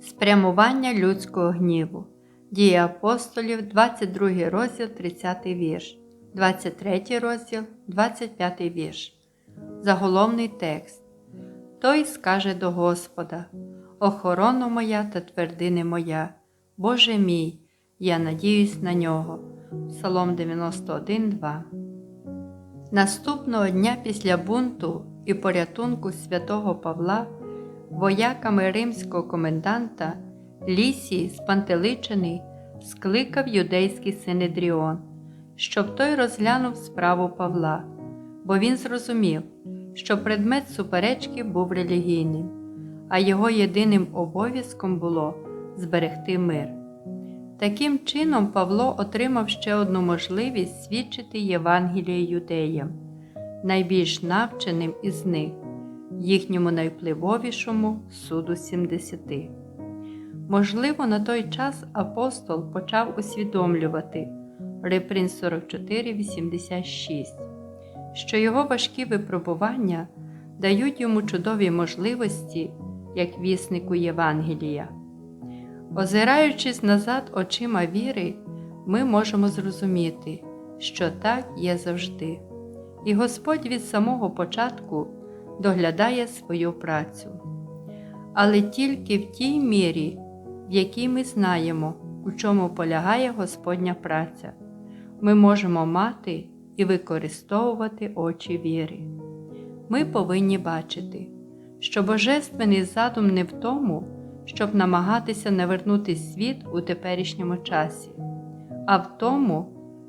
Спрямування людського гніву. Дії апостолів, 22 розділ, 30 вірш, 23 розділ, 25 вірш. Заголовний текст. Той скаже до Господа: Охорона моя та твердини моя, Боже мій, я надіюсь на нього. Псалом 91, 2. Наступного дня після бунту і порятунку святого Павла вояками римського коменданта Лісій спантеличений скликав юдейський синедріон, щоб той розглянув справу Павла, бо він зрозумів, що предмет суперечки був релігійним, а його єдиним обов'язком було зберегти мир. Таким чином, Павло отримав ще одну можливість свідчити Євангеліє юдеям, найбільш навченим із них, їхньому найвпливовішому суду 70. Можливо, на той час апостол почав усвідомлювати Реприн 44,86, що його важкі випробування дають йому чудові можливості як віснику Євангелія. Озираючись назад очима віри, ми можемо зрозуміти, що так є завжди, і Господь від самого початку доглядає свою працю. Але тільки в тій мірі, в якій ми знаємо, у чому полягає Господня праця, ми можемо мати і використовувати очі віри. Ми повинні бачити, що Божественний задум не в тому, щоб намагатися навернути світ у теперішньому часі, а в тому,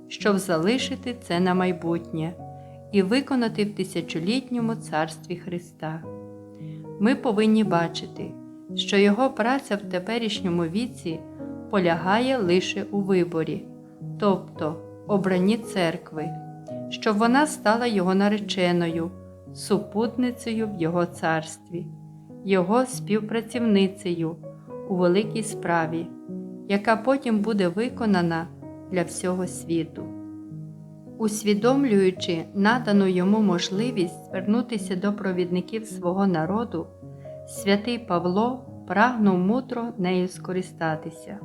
щоб залишити це на майбутнє і виконати в тисячолітньому царстві Христа. Ми повинні бачити, що Його праця в теперішньому віці полягає лише у виборі, тобто обранні церкви, щоб вона стала Його нареченою, супутницею в Його царстві, Його співпрацівницею у великій справі, яка потім буде виконана для всього світу. Усвідомлюючи надану йому можливість звернутися до провідників свого народу, святий Павло прагнув мудро нею скористатися.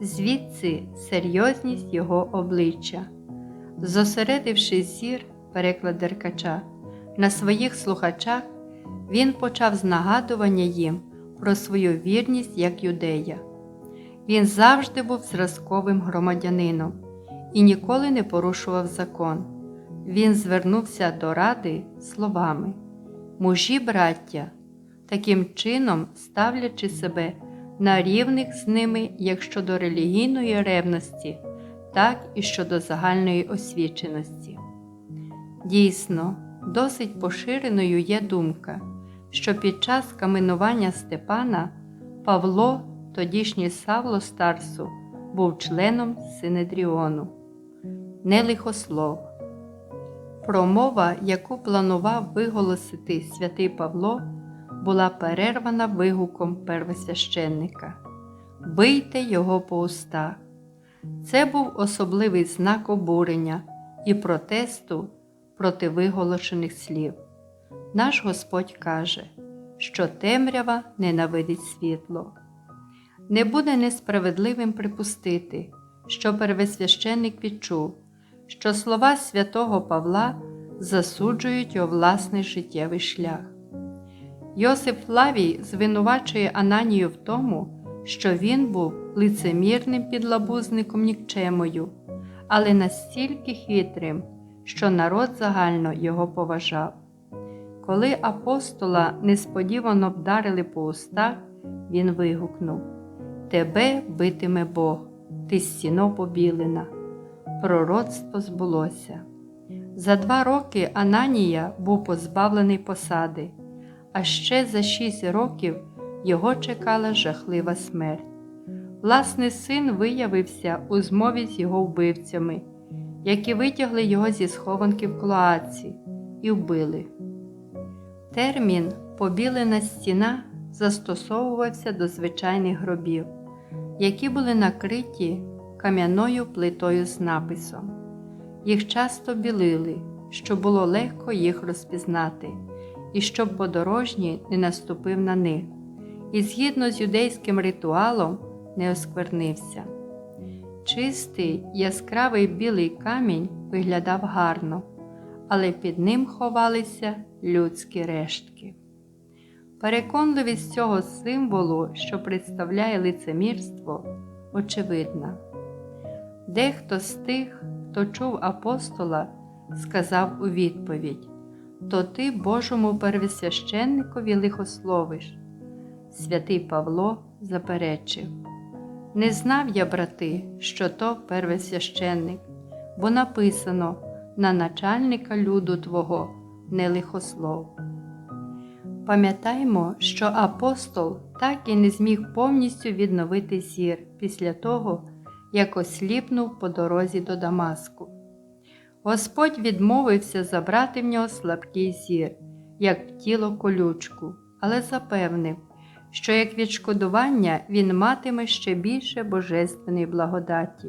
Звідси серйозність його обличчя, зосередивши зір, переклад Деркача, на своїх слухачах, він почав з нагадування їм про свою вірність як юдея. Він завжди був зразковим громадянином і ніколи не порушував закон. Він звернувся до ради словами Мужі, браття, таким чином ставлячи себе на рівних з ними як щодо релігійної ревності, так і щодо загальної освіченості. Дійсно, досить поширеною є думка, що під час каменування Степана Павло, тодішній Савло Старсу, був членом Синедріону. Не лихослов. Промова, яку планував виголосити святий Павло, була перервана вигуком первосвященника Бийте його по устах. Це був особливий знак обурення і протесту проти виголошених слів. Наш Господь каже, що темрява ненавидить світло. Не буде несправедливим припустити, що первосвященник відчув, що слова святого Павла засуджують його власний життєвий шлях. Йосип Флавій звинувачує Ананію в тому, що він був лицемірним підлабузником нікчемою, але настільки хитрим, що народ загально його поважав. Коли апостола несподівано вдарили по устах, він вигукнув Тебе битиме Бог, ти стіно побілена. Пророцтво збулося. За два роки Ананія був позбавлений посади, а ще за шість років його чекала жахлива смерть. Власний син виявився у змові з його вбивцями, які витягли його зі схованки в Клоаці і вбили. Термін побілена стіна застосовувався до звичайних гробів, які були накриті кам'яною плитою з написом. Їх часто білили, щоб було легко їх розпізнати, і щоб подорожній не наступив на них, і згідно з юдейським ритуалом не осквернився. Чистий яскравий білий камінь виглядав гарно, але під ним ховалися людські рештки. Переконливість цього символу, що представляє лицемірство, очевидна. Дехто з тих, хто чув апостола, сказав у відповідь: То ти Божому первосвященникові лихословиш. Святий Павло заперечив: Не знав я, брати, що то первосвященник, бо написано на начальника люду Твого не лихослов. Пам'ятаймо, що апостол так і не зміг повністю відновити зір після того, як осліпнув по дорозі до Дамаску. Господь відмовився забрати в нього слабкий зір, як в тіло колючку, але запевнив, що як відшкодування він матиме ще більше божественної благодаті,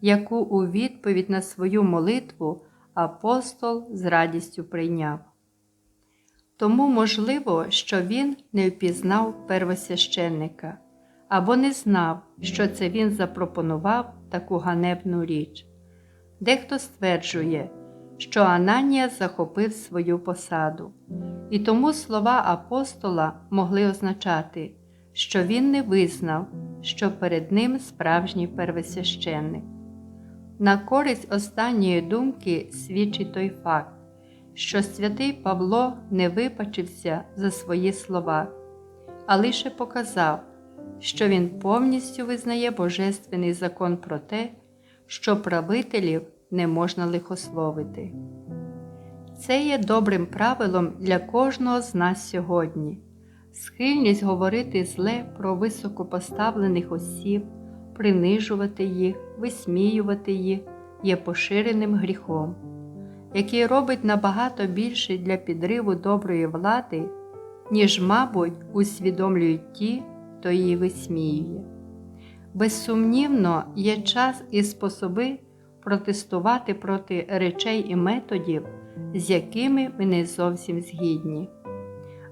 яку у відповідь на свою молитву апостол з радістю прийняв. Тому можливо, що він не впізнав первосвященника або не знав, що це він запропонував таку ганебну річ. Дехто стверджує, що Ананія захопив свою посаду, і тому слова апостола могли означати, що він не визнав, що перед ним справжній первосвященник. На користь останньої думки свідчить той факт, що святий Павло не випачився за свої слова, а лише показав, що він повністю визнає божественний закон про те, що правителів не можна лихословити. Це є добрим правилом для кожного з нас сьогодні. Схильність говорити зле про високопоставлених осіб, принижувати їх, висміювати їх є поширеним гріхом, який робить набагато більше для підриву доброї влади, ніж, мабуть, усвідомлюють ті, хто її висміює. Безсумнівно, є час і способи протестувати проти речей і методів, з якими ми не зовсім згідні.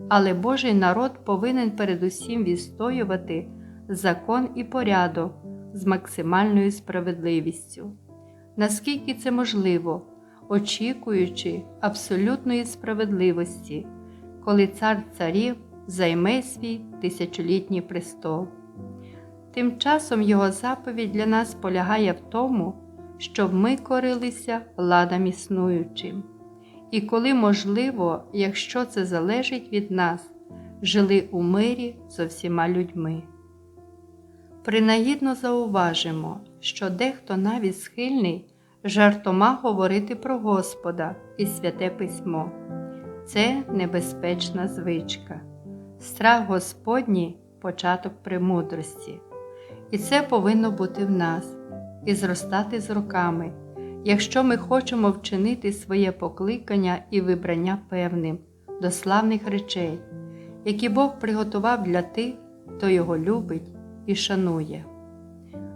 Але Божий народ повинен передусім відстоювати закон і порядок з максимальною справедливістю, наскільки це можливо, очікуючи абсолютної справедливості, коли цар царів займе свій тисячолітній престол. Тим часом його заповідь для нас полягає в тому, щоб ми корилися владам існуючим, і коли можливо, якщо це залежить від нас, жили у мирі з всіма людьми. Принагідно зауважимо, що дехто навіть схильний жартома говорити про Господа і святе письмо. Це небезпечна звичка. Страх Господній початок премудрості. І це повинно бути в нас і зростати з роками, якщо ми хочемо вчинити своє покликання і вибрання певним до славних речей, які Бог приготував для тих, хто його любить і шанує.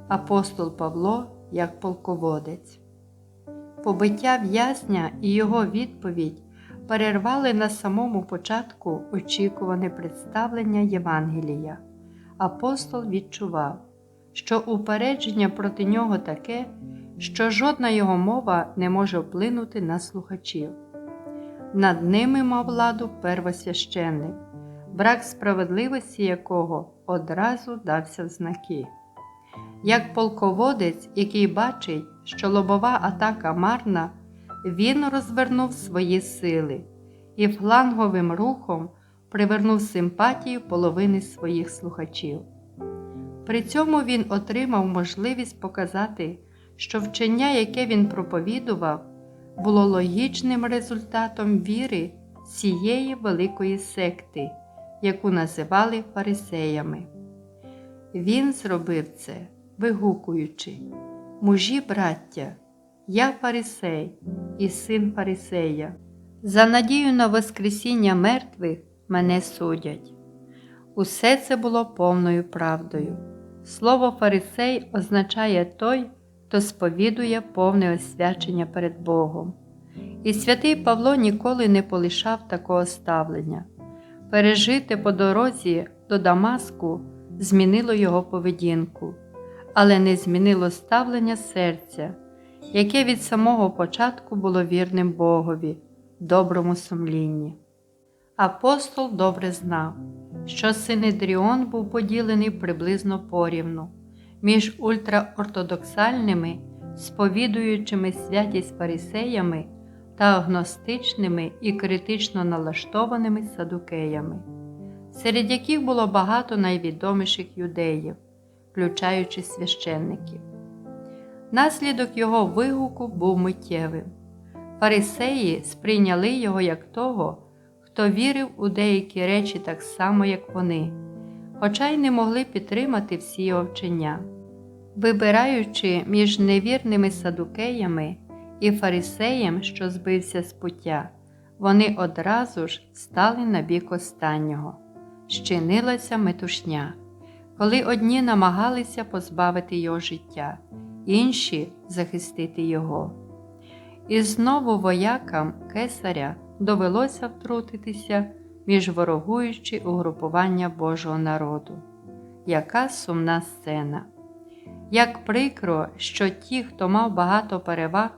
Апостол Павло як полководець. Побиття в'язня і його відповідь перервали на самому початку очікуване представлення Євангелія. Апостол відчував, що упередження проти нього таке, що жодна його мова не може вплинути на слухачів. Над ними мав владу первосвященник, брак справедливості якого одразу дався в знаки. Як полководець, який бачить, що лобова атака марна, він розвернув свої сили і фланговим рухом привернув симпатію половини своїх слухачів. При цьому він отримав можливість показати, що вчення, яке він проповідував, було логічним результатом віри цієї великої секти, яку називали фарисеями. Він зробив це, вигукуючи, мужі браття, я фарисей і син фарисея. За надію на Воскресіння мертвих мене судять. Усе це було повною правдою. Слово фарисей означає той, хто сповідує повне освячення перед Богом. І святий Павло ніколи не полишав такого ставлення. Пережити по дорозі до Дамаску змінило його поведінку, але не змінило ставлення серця, яке від самого початку було вірним Богові, доброму сумлінні. Апостол добре знав, що Синедріон був поділений приблизно порівну між ультраортодоксальними, сповідуючими святість фарисеями та агностичними і критично налаштованими садукеями, серед яких було багато найвідоміших юдеїв, включаючи священників. Наслідок його вигуку був миттєвим. Фарисеї сприйняли його як того, хто вірив у деякі речі так само, як вони, хоча й не могли підтримати всі його вчення. Вибираючи між невірними садукеями і фарисеєм, що збився з пуття, вони одразу ж стали на бік останнього. Щинилася метушня, коли одні намагалися позбавити його життя, інші захистити його. І знову воякам кесаря довелося втрутитися між ворогуючі угрупування Божого народу. Яка сумна сцена! Як прикро, що ті, хто мав багато переваг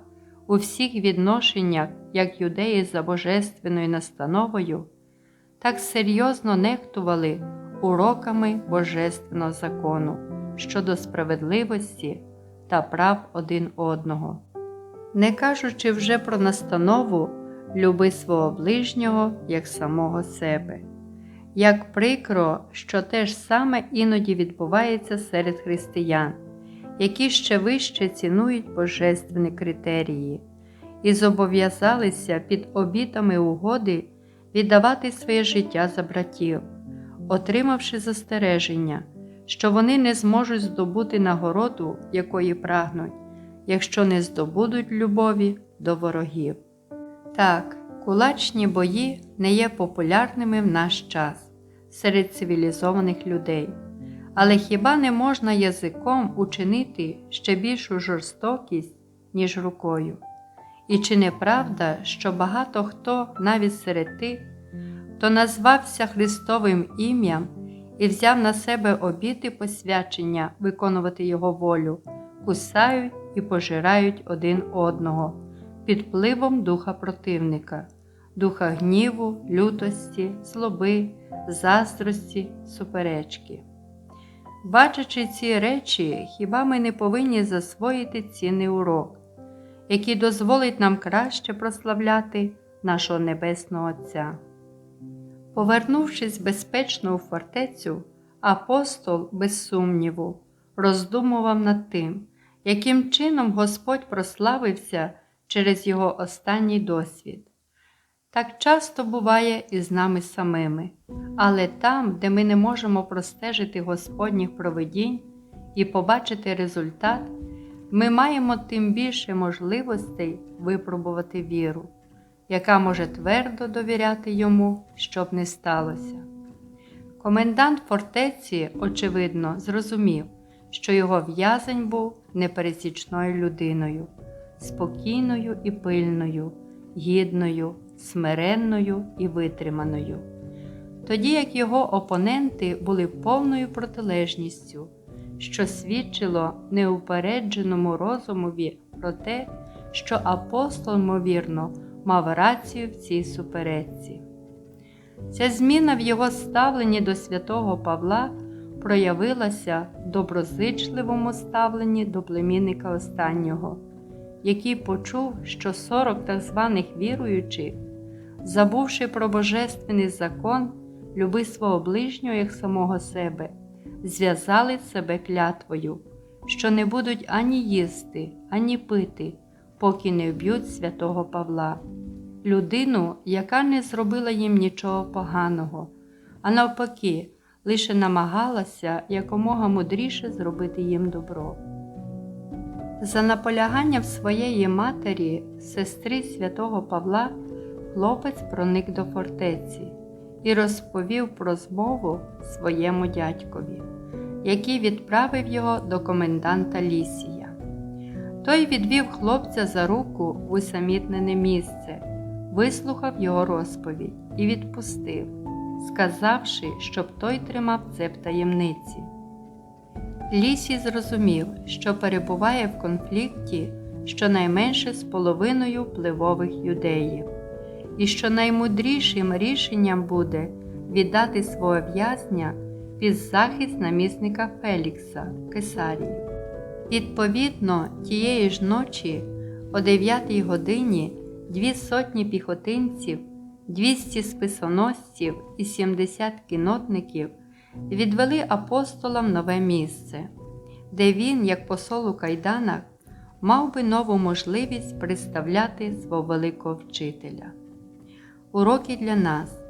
у всіх відношеннях, як юдеї за божественною настановою, так серйозно нехтували уроками Божественного закону щодо справедливості та прав один одного, не кажучи вже про настанову люби свого ближнього як самого себе. Як прикро, що те ж саме іноді відбувається серед християн, які ще вище цінують божественні критерії, і зобов'язалися під обітами угоди віддавати своє життя за братів, отримавши застереження, що вони не зможуть здобути нагороду, якої прагнуть, якщо не здобудуть любові до ворогів. Так, кулачні бої не є популярними в наш час серед цивілізованих людей, але хіба не можна язиком учинити ще більшу жорстокість, ніж рукою? І чи не правда, що багато хто навіть серед тих, хто назвався Христовим ім'ям і взяв на себе обіти посвячення виконувати Його волю, кусають і пожирають один одного під впливом духа противника, духа гніву, лютості, злоби, заздрості, суперечки. Бачачи ці речі, хіба ми не повинні засвоїти цінний урок, який дозволить нам краще прославляти нашого Небесного Отця. Повернувшись безпечно у фортецю, апостол, без сумніву, роздумував над тим, яким чином Господь прославився через його останній досвід. Так часто буває і з нами самими, але там, де ми не можемо простежити Господніх провидінь і побачити результат, ми маємо тим більше можливостей випробувати віру, яка може твердо довіряти йому, щоб не сталося. Комендант фортеці, очевидно, зрозумів, що його в'язень був непересічною людиною спокійною і пильною, гідною, смиренною і витриманою. Тоді як його опоненти були повною протилежністю, що свідчило неупередженому розумові про те, що апостол, ймовірно, мав рацію в цій суперечці. Ця зміна в його ставленні до святого Павла проявилася в доброзичливому ставленні до племінника останнього який почув, що сорок так званих віруючих, забувши про божественний закон, люби свого ближнього як самого себе, зв'язали себе клятвою, що не будуть ані їсти, ані пити, поки не вб'ють святого Павла, людину, яка не зробила їм нічого поганого, а навпаки, лише намагалася якомога мудріше зробити їм добро. За наполяганням своєї матері, сестри святого Павла, хлопець проник до фортеці і розповів про змову своєму дядькові, який відправив його до коменданта Лісія. Той відвів хлопця за руку в усамітнене місце, вислухав його розповідь і відпустив, сказавши, щоб той тримав це в таємниці. Лісій зрозумів, що перебуває в конфлікті щонайменше з половиною впливових юдеїв, і що наймудрішим рішенням буде віддати свого в'язня під захист намісника Фелікса Кесарії. Відповідно, тієї ж ночі, о 9 годині, дві сотні піхотинців, 200 списоносців і 70 кінотників відвели апостола в нове місце, де він, як посол у кайданах, мав би нову можливість представляти свого великого вчителя. Уроки для нас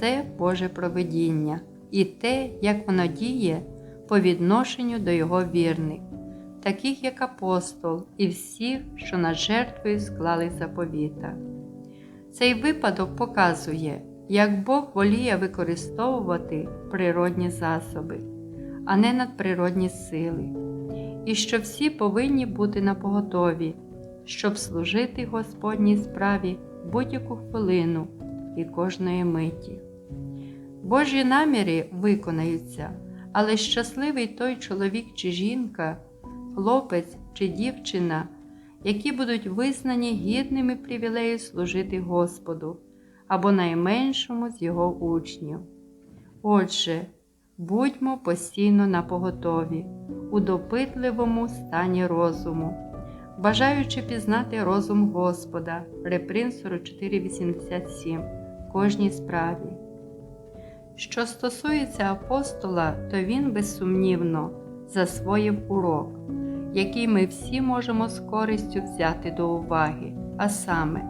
це Боже провидіння і те, як воно діє по відношенню до його вірних, таких як апостол і всіх, що над жертвою склали заповіта. Цей випадок показує, як Бог воліє використовувати природні засоби, а не надприродні сили, і що всі повинні бути напоготові, щоб служити Господній справі будь-яку хвилину і кожної миті. Божі наміри виконаються, але щасливий той чоловік чи жінка, хлопець чи дівчина, які будуть визнані гідними привілею служити Господу або найменшому з його учнів. Отже, будьмо постійно напоготові, у допитливому стані розуму, бажаючи пізнати розум Господа, Реприн 44,87 в кожній справі. Що стосується апостола, то він безсумнівно засвоїв урок, який ми всі можемо з користю взяти до уваги, а саме,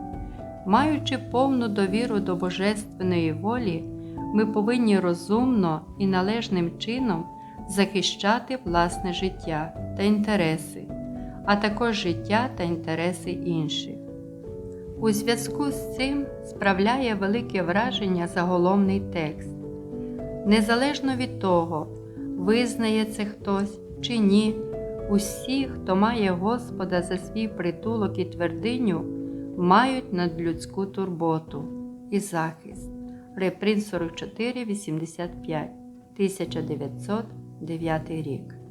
маючи повну довіру до Божественної волі, ми повинні розумно і належним чином захищати власне життя та інтереси, а також життя та інтереси інших. У зв'язку з цим справляє велике враження заголовний текст. Незалежно від того, визнає це хтось чи ні, усі, хто має Господа за свій притулок і твердиню, мають надлюдську турботу і захист. Реприн 44, 85, 1909 рік.